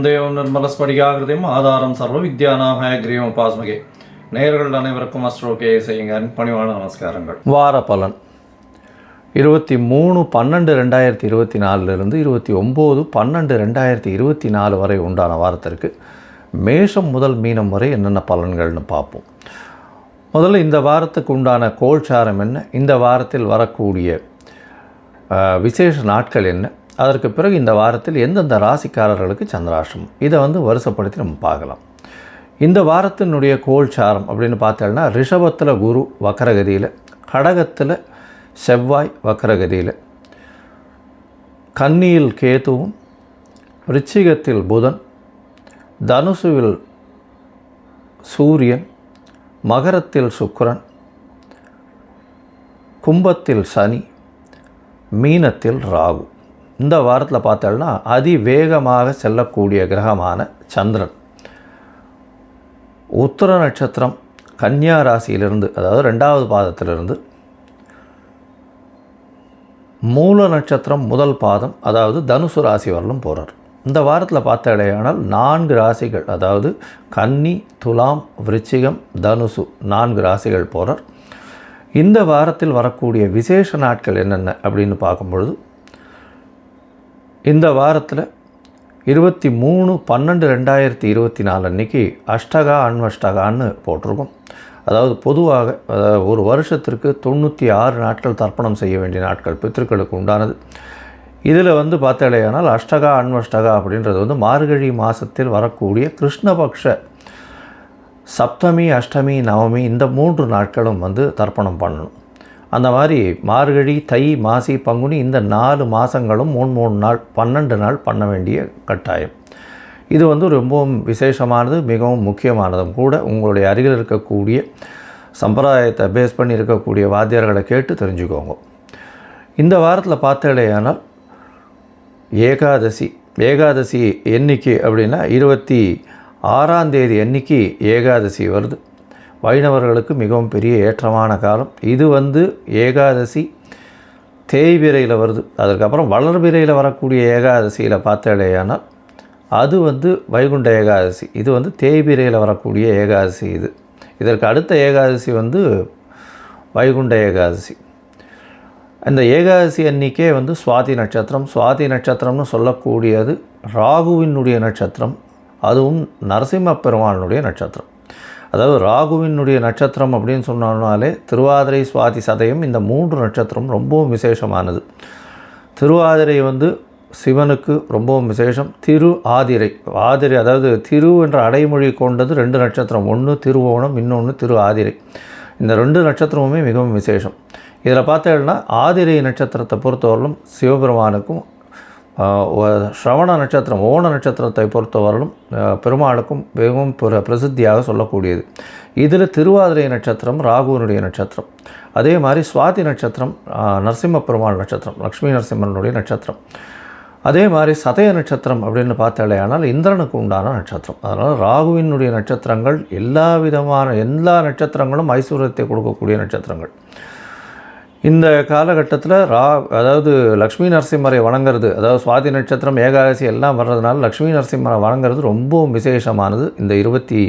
ஞானானந்தமயம் தேவம் நிர்மலஸ்படிகாகிருதியும் ஆதாரம் சர்வ வித்யானாக கிரீவம் பாஸ்மகே நேர்கள் அனைவருக்கும் அஸ்ட்ரோகே செய்யுங்க. பணிவான நமஸ்காரங்கள். வார பலன். இருபத்தி மூணு பன்னெண்டு ரெண்டாயிரத்தி இருபத்தி நாலுலேருந்து இருபத்தி ஒம்பது பன்னெண்டு ரெண்டாயிரத்தி இருபத்தி நாலு வரை உண்டான வாரத்திற்கு மேஷம் முதல் மீனம் வரை என்னென்ன பலன்கள்னு பார்ப்போம். முதல்ல இந்த வாரத்துக்கு உண்டான கோல்சாரம் என்ன? இந்த வாரத்தில் வரக்கூடிய விசேஷ நாட்கள் என்ன? அதற்கு பிறகு இந்த வாரத்தில் எந்தெந்த ராசிக்காரர்களுக்கு சந்திராஷ்டிரமம் இதை வந்து வருஷப்படுத்தி நம்ம பார்க்கலாம். இந்த வாரத்தினுடைய கோல்சாரம் அப்படின்னு பார்த்தோம்னா ரிஷபத்தில் குரு வக்கரகதியில் கடகத்தில் செவ்வாய் வக்கரகதியில் கன்னியில் கேதுவும் ரிச்சிகத்தில் புதன் தனுசுவில் சூரியன் மகரத்தில் சுக்கரன் கும்பத்தில் சனி மீனத்தில் ராகு. இந்த வாரத்தில் பார்த்தோம்னா அதிவேகமாக செல்லக்கூடிய கிரகமான சந்திரன். உத்தர நட்சத்திரம் கன்னியா ராசியிலிருந்து அதாவது ரெண்டாவது பாதத்திலிருந்து மூல நட்சத்திரம் முதல் பாதம் அதாவது தனுசு ராசி வரலும் போகிறார் இந்த வாரத்தில் பார்த்த இடையானால் நான்கு ராசிகள் அதாவது கன்னி துலாம் விருச்சிகம் தனுசு நான்கு ராசிகள் போகிறார் இந்த வாரத்தில் வரக்கூடிய விசேஷ நாட்கள் என்னென்ன அப்படின்னு பார்க்கும்பொழுது இந்த வாரத்தில் இருபத்தி மூணு பன்னெண்டு ரெண்டாயிரத்தி இருபத்தி நாலு அன்றைக்கி அஷ்டகா அன்வஷ்டகான்னு போட்டிருக்கோம். அதாவது பொதுவாக அதாவது ஒரு வருஷத்திற்கு தொண்ணூற்றி ஆறு நாட்கள் தர்ப்பணம் செய்ய வேண்டிய நாட்கள் பித்திருக்களுக்கு உண்டானது. இதில் வந்து பார்த்தாலேயானால் அஷ்டகா அன்வஷ்டகா அப்படின்றது வந்து மார்கழி மாதத்தில் வரக்கூடிய கிருஷ்ணபக்ஷ சப்தமி அஷ்டமி நவமி இந்த மூன்று நாட்களும் வந்து தர்ப்பணம் பண்ணணும். அந்த மாதிரி மார்கழி தை மாசி பங்குனி இந்த நாலு மாதங்களும் மூணு மூணு நாள் பன்னெண்டு நாள் பண்ண வேண்டிய கட்டாயம். இது வந்து ரொம்பவும் விசேஷமானது மிகவும் முக்கியமானதும் கூட உங்களுடைய அருகில் இருக்கக்கூடிய சம்பிரதாயத்தை பேஸ் பண்ணி இருக்கக்கூடிய வாத்தியார்களை கேட்டு தெரிஞ்சுக்கோங்க. இந்த வாரத்தில் பார்த்தேடையானால் ஏகாதசி ஏகாதசி எண்ணிக்கை அப்படின்னா இருபத்தி ஆறாம் தேதி அன்னைக்கு ஏகாதசி வருது. வைணவர்களுக்கு மிகவும் பெரிய ஏற்றமான காலம். இது வந்து ஏகாதசி தேய்பிரையில் வருது. அதற்கப்புறம் வளர்பிரையில் வரக்கூடிய ஏகாதசியில் பார்த்தாலேயானால் அது வந்து வைகுண்ட ஏகாதசி. இது வந்து தேய்பிரையில் வரக்கூடிய ஏகாதசி இது. இதற்கு அடுத்த ஏகாதசி வந்து வைகுண்ட ஏகாதசி. அந்த ஏகாதசி அன்னிக்கே வந்து சுவாதி நட்சத்திரம். சுவாதி நட்சத்திரம்னு சொல்லக்கூடியது ராகுவினுடைய நட்சத்திரம். அதுவும் நரசிம்ம பெருமானுடைய நட்சத்திரம். அதாவது ராகுவினுடைய நட்சத்திரம் அப்படின்னு சொன்னாலே திருவாதிரை சுவாதி சதயம் இந்த மூன்று நட்சத்திரம் ரொம்பவும் விசேஷமானது. திருவாதிரை வந்து சிவனுக்கு ரொம்பவும் விசேஷம். திரு ஆதிரை. ஆதிரை அதாவது திரு என்ற அடைமொழி கொண்டது ரெண்டு நட்சத்திரம். ஒன்று திருவோணம் இன்னொன்று திரு ஆதிரை. இந்த ரெண்டு நட்சத்திரமுமே மிகவும் விசேஷம். இதில் பார்த்தேன்னா ஆதிரை நட்சத்திரத்தை பொறுத்தவரையிலும் சிவபெருமானுக்கும் ஸ்ரவண நட்சத்திரம் ஓண நட்சத்திரத்தை பொறுத்தவரையிலும் பெருமாளுக்கும் மிகவும் பிரசித்தியாக சொல்லக்கூடியது. இதில் திருவாதிரை நட்சத்திரம் ராகுவனுடைய நட்சத்திரம். அதே மாதிரி சுவாதி நட்சத்திரம் நரசிம்ம பெருமாள் நட்சத்திரம் லக்ஷ்மி நரசிம்மனுடைய நட்சத்திரம். அதே மாதிரி சதய நட்சத்திரம் அப்படின்னு பார்த்தாலேயானால் இந்திரனுக்கு உண்டான நட்சத்திரம். அதனால் ராகுவினுடைய நட்சத்திரங்கள் எல்லா விதமான எல்லா நட்சத்திரங்களும் ஐஸ்வர்யத்தை கொடுக்கக்கூடிய நட்சத்திரங்கள். இந்த காலகட்டத்தில் ரா அதாவது லக்ஷ்மி நரசிம்மரை வணங்குறது அதாவது சுவாதி நட்சத்திரம் ஏகாதசி எல்லாம் வர்றதுனால லக்ஷ்மி நரசிம்மரை வணங்குறது ரொம்பவும் விசேஷமானது. இந்த இருபத்தி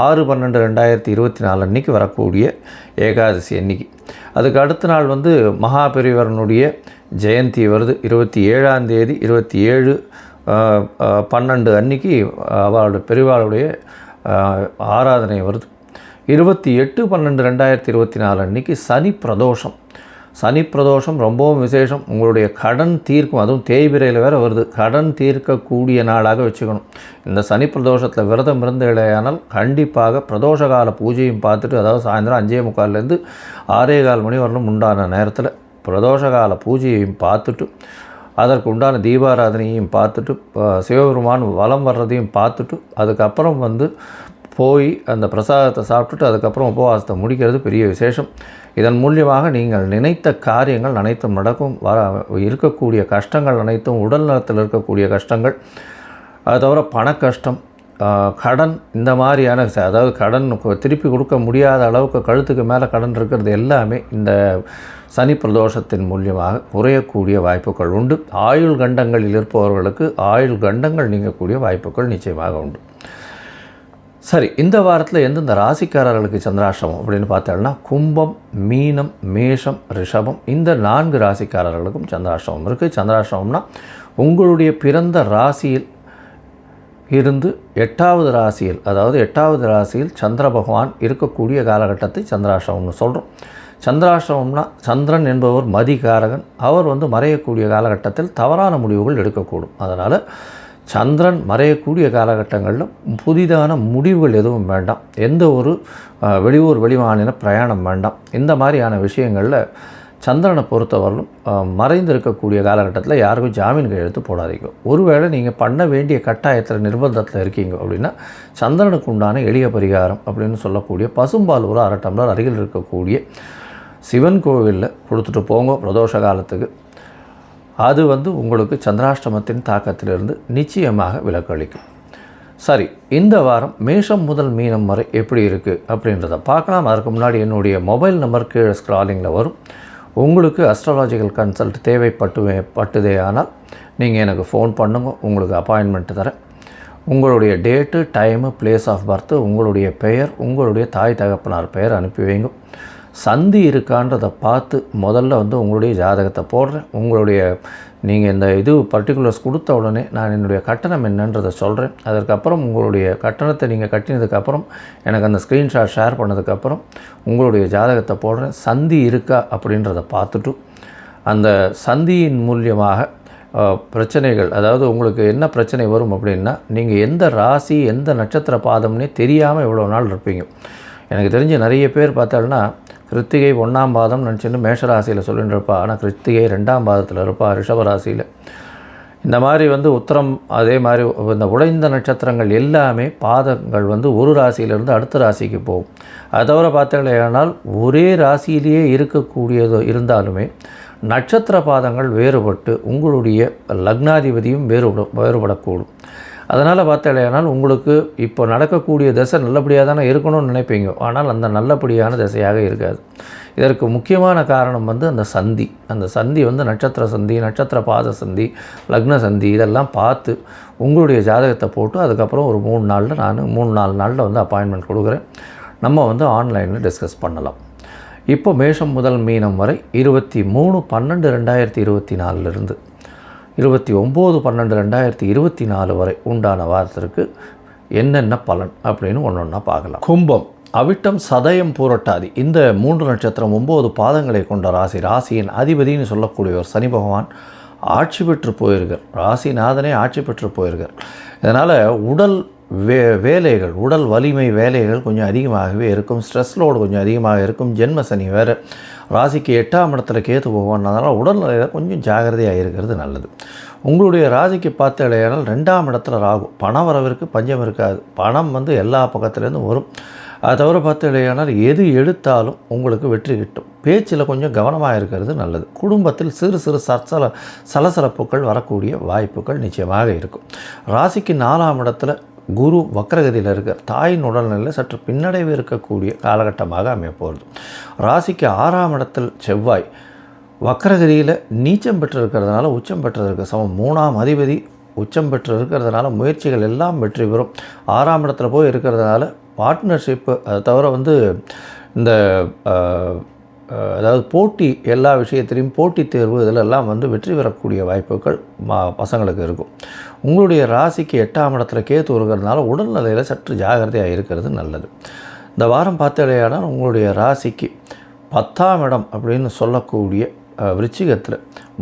ஆறு பன்னெண்டு ரெண்டாயிரத்தி இருபத்தி நாலு அன்னைக்கு வரக்கூடிய ஏகாதசி அன்னைக்கு. அதுக்கு அடுத்த நாள் வந்து மகாபெரிவரனுடைய ஜெயந்தி வருது. இருபத்தி ஏழாம் தேதி இருபத்தி ஏழு பன்னெண்டு அன்னைக்கு அவளுடைய பெரிவாளுடைய ஆராதனை வருது. இருபத்தி எட்டு பன்னெண்டு ரெண்டாயிரத்தி இருபத்தி நாலு அன்னைக்கு சனி பிரதோஷம். சனி பிரதோஷம் ரொம்பவும் விசேஷம். உங்களுடைய கடன் தீர்க்கும் அதுவும் தேய்பிரையில் வேறு வருது. கடன் தீர்க்கக்கூடிய நாளாக வச்சுக்கணும். இந்த சனி பிரதோஷத்தில் விரதம் இருந்து இடையானால் கண்டிப்பாக பிரதோஷ கால பூஜையும் பார்த்துட்டு அதாவது சாயந்தரம் அஞ்சே முக்கால்லேருந்து ஆறே கால் மணி வரலும் உண்டான நேரத்தில் பிரதோஷ கால பூஜையையும் பார்த்துட்டு அதற்கு உண்டான தீபாராதனையும் பார்த்துட்டு சிவபெருமான் வலம் வர்றதையும் பார்த்துட்டு அதுக்கப்புறம் வந்து போய் அந்த பிரசாதத்தை சாப்பிட்டுட்டு அதுக்கப்புறம் உபவாசத்தை முடிக்கிறது பெரிய விசேஷம். இதன் மூலியமாக நீங்கள் நினைத்த காரியங்கள் அனைத்தும் நடக்கும் வர இருக்கக்கூடிய கஷ்டங்கள் அனைத்தும் உடல் நலத்தில் இருக்கக்கூடிய கஷ்டங்கள் அது தவிர பண கஷ்டம் கடன் இந்த மாதிரியான அதாவது கடன் திருப்பி கொடுக்க முடியாத அளவுக்கு கழுத்துக்கு மேலே கடன் இருக்கிறது எல்லாமே இந்த சனி பிரதோஷத்தின் மூலியமாக குறையக்கூடிய வாய்ப்புகள் உண்டு. ஆயுள் கண்டங்களில் இருப்பவர்களுக்கு ஆயுள் கண்டங்கள் நீங்கக்கூடிய வாய்ப்புகள் நிச்சயமாக உண்டு. சரி இந்த வாரத்தில் எந்தெந்த ராசிக்காரர்களுக்கு சந்திராஷ்டமம் அப்படின்னு பார்த்தோம்னா கும்பம் மீனம் மேஷம் ரிஷபம் இந்த நான்கு ராசிக்காரர்களுக்கும் சந்திராஷ்டமம் இருக்குது சந்திராஷ்டமம்னா உங்களுடைய பிறந்த ராசியில் இருந்து எட்டாவது ராசியில் அதாவது எட்டாவது ராசியில் சந்திர பகவான் இருக்கக்கூடிய காலகட்டத்தை சந்திராஷ்டமம்னு சொல்கிறோம் சந்திராஷ்டமம்னா சந்திரன் என்பவர் மதிகாரகன். அவர் வந்து மறையக்கூடிய காலகட்டத்தில் தவறான முடிவுகள் எடுக்கக்கூடும். அதனால் சந்திரன் மறையக்கூடிய காலகட்டங்களில் புதிதான முடிவுகள் எதுவும் வேண்டாம். எந்த ஒரு வெளியூர் வெளிமாநில பிரயாணம் வேண்டாம். இந்த மாதிரியான விஷயங்களில் சந்திரனை பொறுத்தவரையிலும் மறைந்து மறைந்திருக்கக்கூடிய காலகட்டத்தில் யாருக்கும் ஜாமீன் கையெழுத்து போடாதீங்க. ஒருவேளை நீங்கள் பண்ண வேண்டிய கட்டாயத்தில் நிர்பந்தத்தில் இருக்கீங்க அப்படின்னா சந்திரனுக்கு உண்டான எளிய பரிகாரம் அப்படின்னு சொல்லக்கூடிய பசும்பால் ஒரு அரை டம்ளர் அருகில் இருக்கக்கூடிய சிவன் கோவிலில் கொடுத்துட்டு போங்க பிரதோஷ காலத்துக்கு. அது வந்து உங்களுக்கு சந்திராஷ்டமத்தின் தாக்கத்திலிருந்து நிச்சயமாக விலக்களிக்கும். சரி இந்த வாரம் மேஷம் முதல் மீனம் வரை எப்படி இருக்குது அப்படின்றத பார்க்கலாம். அதற்கு முன்னாடி என்னுடைய மொபைல் நம்பர் கீழே ஸ்க்ராலிங்கில் வரும். உங்களுக்கு அஸ்ட்ராலாஜிக்கல் கன்சல்ட் தேவைப்பட்டு பட்டுதே ஆனால் நீங்கள் எனக்கு ஃபோன் பண்ணுங்க உங்களுக்கு அப்பாயின்மெண்ட் தரேன். உங்களுடைய date time place of birth உங்களுடைய பெயர் உங்களுடைய தாய் தகப்பனார் பெயர் அனுப்பி வைங்க. சந்தி இருக்கான்றதை பார்த்து முதல்ல வந்து உங்களுடைய ஜாதகத்தை போடுறேன். உங்களுடைய நீங்கள் இந்த இது பர்டிகுலர்ஸ் கொடுத்த உடனே நான் என்னுடைய கட்டணம் என்னன்றதை சொல்கிறேன் அதற்கப்புறம் உங்களுடைய கட்டணத்தை நீங்கள் கட்டினதுக்கப்புறம் எனக்கு அந்த ஸ்க்ரீன்ஷாட் ஷேர் பண்ணதுக்கப்புறம் உங்களுடைய ஜாதகத்தை போடுறேன். சந்தி இருக்கா அப்படின்றத பார்த்துட்டு அந்த சந்தியின் மூலியமாக பிரச்சனைகள் அதாவது உங்களுக்கு என்ன பிரச்சனை வரும் அப்படின்னா நீங்கள் எந்த ராசி எந்த நட்சத்திர பாதம்னே தெரியாமல் இவ்வளோ நாள் இருப்பீங்க. எனக்கு தெரிஞ்ச நிறைய பேர் பார்த்தாலும்னா கிருத்திகை ஒன்றாம் பாதம் நினச்சின்னு மேஷராசியில் சொல்லிட்டு இருப்பா ஆனால் கிருத்திகை ரெண்டாம் பாதத்தில் இருப்பாள் ரிஷபராசியில். இந்த மாதிரி வந்து உத்தரம் அதே மாதிரி இந்த உடைந்த நட்சத்திரங்கள் எல்லாமே பாதங்கள் வந்து ஒரு ராசியிலிருந்து அடுத்த ராசிக்கு போகும். அதை தவிர பார்த்தீங்கன்னா ஒரே ராசியிலேயே இருக்கக்கூடியது இருந்தாலுமே நட்சத்திர பாதங்கள் வேறுபட்டு உங்களுடைய லக்னாதிபதியும் வேறுபட வேறுபடக்கூடும். அதனால் பார்த்தாலேனால் உங்களுக்கு இப்போ நடக்கக்கூடிய தசை நல்லபடியாக தானே இருக்கணும்னு நினைப்பீங்க. ஆனால் அந்த நல்லபடியான திசையாக இருக்காது. இதற்கு முக்கியமான காரணம் வந்து அந்த சந்தி. அந்த சந்தி வந்து நட்சத்திர சந்தி நட்சத்திர பாத சந்தி லக்ன சந்தி இதெல்லாம் பார்த்து உங்களுடைய ஜாதகத்தை போட்டு அதுக்கப்புறம் ஒரு மூணு நாளில் நான் மூணு நாலு நாளில் வந்து அப்பாயின்மெண்ட் கொடுக்குறேன். நம்ம வந்து ஆன்லைனில் டிஸ்கஸ் பண்ணலாம். இப்போ மேஷம் முதல் மீனம் வரை இருபத்தி மூணு பன்னெண்டு ரெண்டாயிரத்தி இருபத்தி நாலுலேருந்து இருபத்தி ஒம்பது பன்னெண்டு ரெண்டாயிரத்தி இருபத்தி நாலு வரை உண்டான வாரத்திற்கு என்னென்ன பலன் அப்படின்னு ஒன்று ஒன்றா பார்க்கலாம். கும்பம் அவிட்டம் சதயம் பூரட்டாதி. இந்த மூன்று நட்சத்திரம் ஒம்பது பாதங்களை கொண்ட ராசி ராசியின் அதிபதின்னு சொல்லக்கூடியவர் சனி பகவான் ஆட்சி பெற்று போயிருக்கார். ராசிநாதனே ஆட்சி பெற்று போயிருக்கார். இதனால் உடல் வே வேலைகள் உடல் வலிமை வேலைகள் கொஞ்சம் அதிகமாகவே இருக்கும். ஸ்ட்ரெஸ் லோடு கொஞ்சம் அதிகமாக இருக்கும். ஜென்ம சனி வேறு. ராசிக்கு எட்டாம் இடத்துல கேத்து போவான் அதனால் உடல்நிலையில் கொஞ்சம் ஜாகிரதையாக இருக்கிறது நல்லது. உங்களுடைய ராசிக்கு பார்த்து இடையானால் ரெண்டாம் இடத்துல ராகு. பணம் வரவிற்கு பஞ்சம் இருக்காது. பணம் வந்து எல்லா பக்கத்துலேருந்து வரும். அதை தவிர பார்த்து இடையானால் எது எடுத்தாலும் உங்களுக்கு வெற்றி கிட்டும். பேச்சில் கொஞ்சம் கவனமாக இருக்கிறது நல்லது. குடும்பத்தில் சிறு சிறு சற்சல சலசலப்புகள் வரக்கூடிய வாய்ப்புகள் நிச்சயமாக இருக்கும். ராசிக்கு நாலாம் இடத்துல குரு வக்ரகதியில் இருக்க தாயின் உடல்நிலையில் சற்று பின்னடைவு இருக்கக்கூடிய காலகட்டமாக அமையப்போகிறது ராசிக்கு ஆறாம் இடத்தில் செவ்வாய் வக்ரகதியில் நீச்சம் பெற்று இருக்கிறதுனால உச்சம் பெற்றதற்கு சமம். மூணாம் அதிபதி உச்சம் பெற்று இருக்கிறதுனால முயற்சிகள் எல்லாம் வெற்றி பெறும். ஆறாம் இடத்துல போய் இருக்கிறதுனால பார்ட்னர்ஷிப்பு அதை தவிர வந்து இந்த அதாவது போட்டி எல்லா விஷயத்திலையும் போட்டித் தேர்வு இதிலெல்லாம் வந்து வெற்றி பெறக்கூடிய வாய்ப்புகள் மா பசங்களுக்கு இருக்கும். உங்களுடைய ராசிக்கு எட்டாம் இடத்துல கேத்து இருக்கிறதுனால உடல்நிலையில் சற்று ஜாகிரதையாக இருக்கிறது நல்லது. இந்த வாரம் பார்த்தடையானால் உங்களுடைய ராசிக்கு பத்தாம் இடம் அப்படின்னு சொல்லக்கூடிய விருச்சிகத்தில்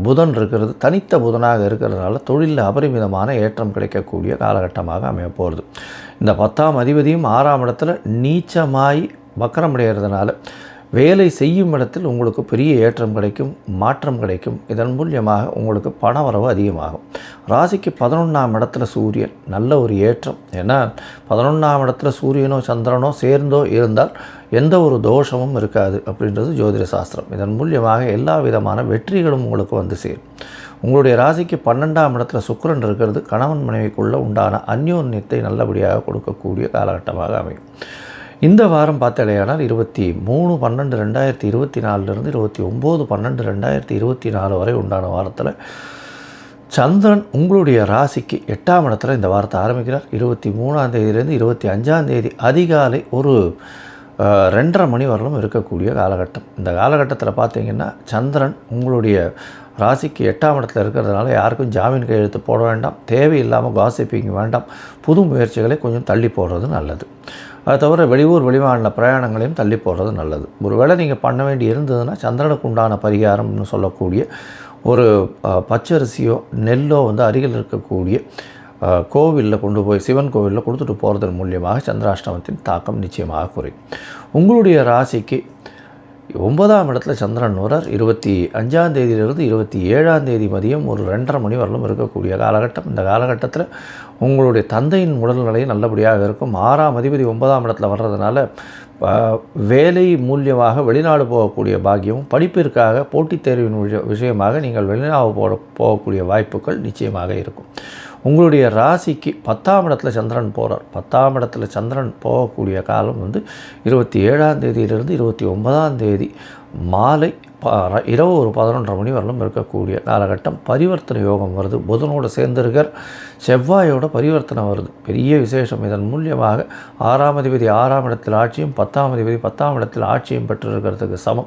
புதன் இருக்கிறது. தனித்த புதனாக இருக்கிறதுனால தொழிலில் அபரிமிதமான ஏற்றம் கிடைக்கக்கூடிய காலகட்டமாக அமைய போகிறது இந்த பத்தாம் அதிபதியும் ஆறாம் இடத்துல நீச்சமாய் வக்கரமடைகிறதுனால வேலை செய்யும் இடத்தில் உங்களுக்கு பெரிய ஏற்றம் கிடைக்கும் மாற்றம் கிடைக்கும். இதன் மூலியமாக உங்களுக்கு பண வரவு அதிகமாகும். ராசிக்கு பதினொன்றாம் இடத்துல சூரியன் நல்ல ஒரு ஏற்றம். ஏன்னா பதினொன்றாம் இடத்துல சூரியனோ சந்திரனோ சேர்ந்தோ இருந்தால் எந்த ஒரு தோஷமும் இருக்காது அப்படின்றது ஜோதிட சாஸ்திரம். இதன் மூலியமாக எல்லா விதமான வெற்றிகளும் உங்களுக்கு வந்து சேரும். உங்களுடைய ராசிக்கு பன்னெண்டாம் இடத்துல சுக்கரன் இருக்கிறது. கணவன் மனைவிக்குள்ளே உண்டான அந்யோன்யத்தை நல்லபடியாக கொடுக்கக்கூடிய காலகட்டமாக அமையும். இந்த வாரம் பார்த்தடையானால் இருபத்தி மூணு பன்னெண்டு ரெண்டாயிரத்தி இருபத்தி நாலுலேருந்து இருபத்தி ஒம்பது பன்னெண்டு ரெண்டாயிரத்தி இருபத்தி நாலு வரை உண்டான வாரத்தில் சந்திரன் உங்களுடைய ராசிக்கு எட்டாம் இடத்துல இந்த வாரத்தை ஆரம்பிக்கிறார். இருபத்தி மூணாம் தேதியிலேருந்து இருபத்தி அஞ்சாம் தேதி அதிகாலை ஒரு ரெண்டரை மணி வரலும் இருக்கக்கூடிய காலகட்டம். இந்த காலகட்டத்தில் பார்த்தீங்கன்னா சந்திரன் உங்களுடைய ராசிக்கு எட்டாம் இடத்துல இருக்கிறதுனால யாருக்கும் ஜாமீன் கையெழுத்து போட வேண்டாம். தேவையில்லாமல் காசிப்பிங் வேண்டாம். புது முயற்சிகளை கொஞ்சம் தள்ளி போடுறது நல்லது. அது தவிர வெளியூர் வெளிமாநில பிரயாணங்களையும் தள்ளி போடுறது நல்லது. ஒருவேளை நீங்கள் பண்ண வேண்டி இருந்ததுன்னா சந்திரனுக்கு உண்டான பரிகாரம்னு சொல்லக்கூடிய ஒரு பச்சரிசியோ நெல்லோ வந்து அருகில் இருக்கக்கூடிய கோவிலில் கொண்டு போய் சிவன் கோவிலில் கொடுத்துட்டு போகிறதன் மூலியமாக சந்திராஷ்டமத்தின் தாக்கம் நிச்சயமாக குறையும். உங்களுடைய ராசிக்கு ஒன்பதாம் இடத்துல சந்திரன் வரார் இருபத்தி அஞ்சாம் தேதியிலிருந்து இருபத்தி ஏழாம் தேதி மதியம் ஒரு ரெண்டரை மணி வரலும் இருக்கக்கூடிய காலகட்டம். இந்த காலகட்டத்தில் உங்களுடைய தந்தையின் உடல்நிலை நல்லபடியாக இருக்கும். ஆறாம் அதிபதி ஒன்பதாம் இடத்துல வர்றதுனால வேலை மூலியமாக வெளிநாடு போகக்கூடிய பாக்கியமும் படிப்பிற்காக போட்டித் தேர்வின் விஷயமாக நீங்கள் வெளிநாடு போக போகக்கூடிய வாய்ப்புகள் நிச்சயமாக இருக்கும். உங்களுடைய ராசிக்கு பத்தாம் இடத்துல சந்திரன் போகிறார் பத்தாம் இடத்துல சந்திரன் போகக்கூடிய காலம் வந்து இருபத்தி ஏழாம் தேதியிலிருந்து இருபத்தி ஒன்பதாம் தேதி மாலை ப- இரவு ஒரு பதினொன்றரை மணி வரலும் இருக்கக்கூடிய காலகட்டம். பரிவர்த்தனை யோகம் வருது. புதனோடு சேர்ந்திருக்கார். செவ்வாயோட பரிவர்த்தனை வருது. பெரிய விசேஷம். இதன் மூலியமாக ஆறாம் அதிபதி ஆறாம் இடத்தில் ஆட்சியும் பத்தாம் அதிபதி பத்தாம் இடத்தில் ஆட்சியும் பெற்றிருக்கிறதுக்கு சமம்.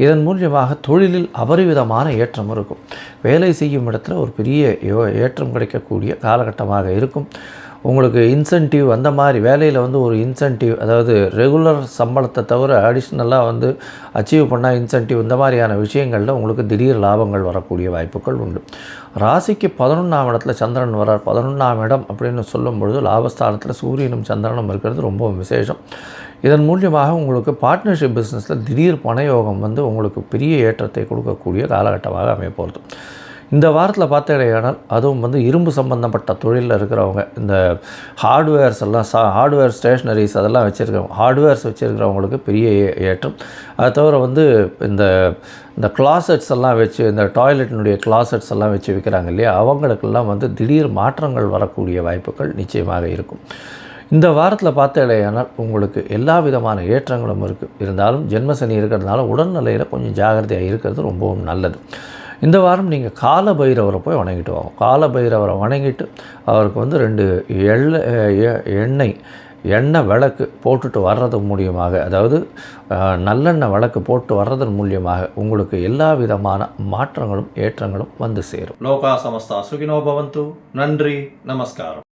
இதன் மூலியமாக தொழிலில் அபரிவிதமான ஏற்றம் இருக்கும். வேலை செய்யும் இடத்துல ஒரு பெரிய யோ- ஏற்றம் கிடைக்கக்கூடிய காலகட்டமாக இருக்கும். உங்களுக்கு இன்சென்டிவ் அந்த மாதிரி வேலையில் வந்து ஒரு இன்சென்டிவ் அதாவது ரெகுலர் சம்பளத்தை தவிர அடிஷ்னலாக வந்து அச்சீவ் பண்ணால் இன்சென்டிவ் இந்த மாதிரியான விஷயங்களில் உங்களுக்கு திடீர் லாபங்கள் வரக்கூடிய வாய்ப்புகள் உண்டு. ராசிக்கு பதினொன்றாம் இடத்துல சந்திரன் வரார் பதினொன்றாம் இடம் அப்படின்னு சொல்லும் பொழுது லாபஸ்தானத்தில் சூரியனும் சந்திரனும் இருக்கிறது ரொம்ப விசேஷம். இதன் மூலியமாக உங்களுக்கு பார்ட்னர்ஷிப் பிஸ்னஸில் திடீர் பணயோகம் வந்து உங்களுக்கு பெரிய ஏற்றத்தை கொடுக்கக்கூடிய காலகட்டமாக அமையப்போகிறது இந்த வாரத்தில் பார்த்தீங்கன்னா அதுவும் வந்து இரும்பு சம்பந்தப்பட்ட தொழிலில் இருக்கிறவங்க இந்த ஹார்ட்வேர்ஸ் எல்லாம் சா ஹார்ட்வேர் ஸ்டேஷ்னரிஸ் அதெல்லாம் வச்சுருக்கவங்க ஹார்ட்வேர்ஸ் வச்சுருக்கிறவங்களுக்கு பெரிய ஏற்றம். அது தவிர வந்து இந்த இந்த கிளாசட்ஸ் எல்லாம் வச்சு இந்த டாய்லெட்டினுடைய கிளாசட்ஸ் எல்லாம் வச்சு விற்கிறாங்க இல்லையா? அவங்களுக்கெல்லாம் வந்து திடீர் மாற்றங்கள் வரக்கூடிய வாய்ப்புகள் நிச்சயமாக இருக்கும். இந்த வாரத்தில் பார்த்தீங்கன்னா உங்களுக்கு எல்லா விதமான ஏற்றங்களும் இருக்குது இருந்தாலும் ஜென்மசனி இருக்கிறதுனால உடல்நிலையில் கொஞ்சம் ஜாகிரதையாக இருக்கிறது ரொம்பவும் நல்லது. இந்த வாரம் நீங்கள் கால பைரவரை போய் வணங்கிட்டு வாங்க. கால பைரவரை வணங்கிட்டு அவருக்கு வந்து ரெண்டு எள்ள எண்ணெய் எண்ணெய் விளக்கு போட்டுட்டு வர்றது மூலியமாக அதாவது நல்லெண்ணெய் விளக்கு போட்டு வர்றதன் மூலியமாக உங்களுக்கு எல்லா விதமான மாற்றங்களும் ஏற்றங்களும் வந்து சேரும். லோகா சமஸ்தா சுகினோ பவந்து. நன்றி நமஸ்காரம்.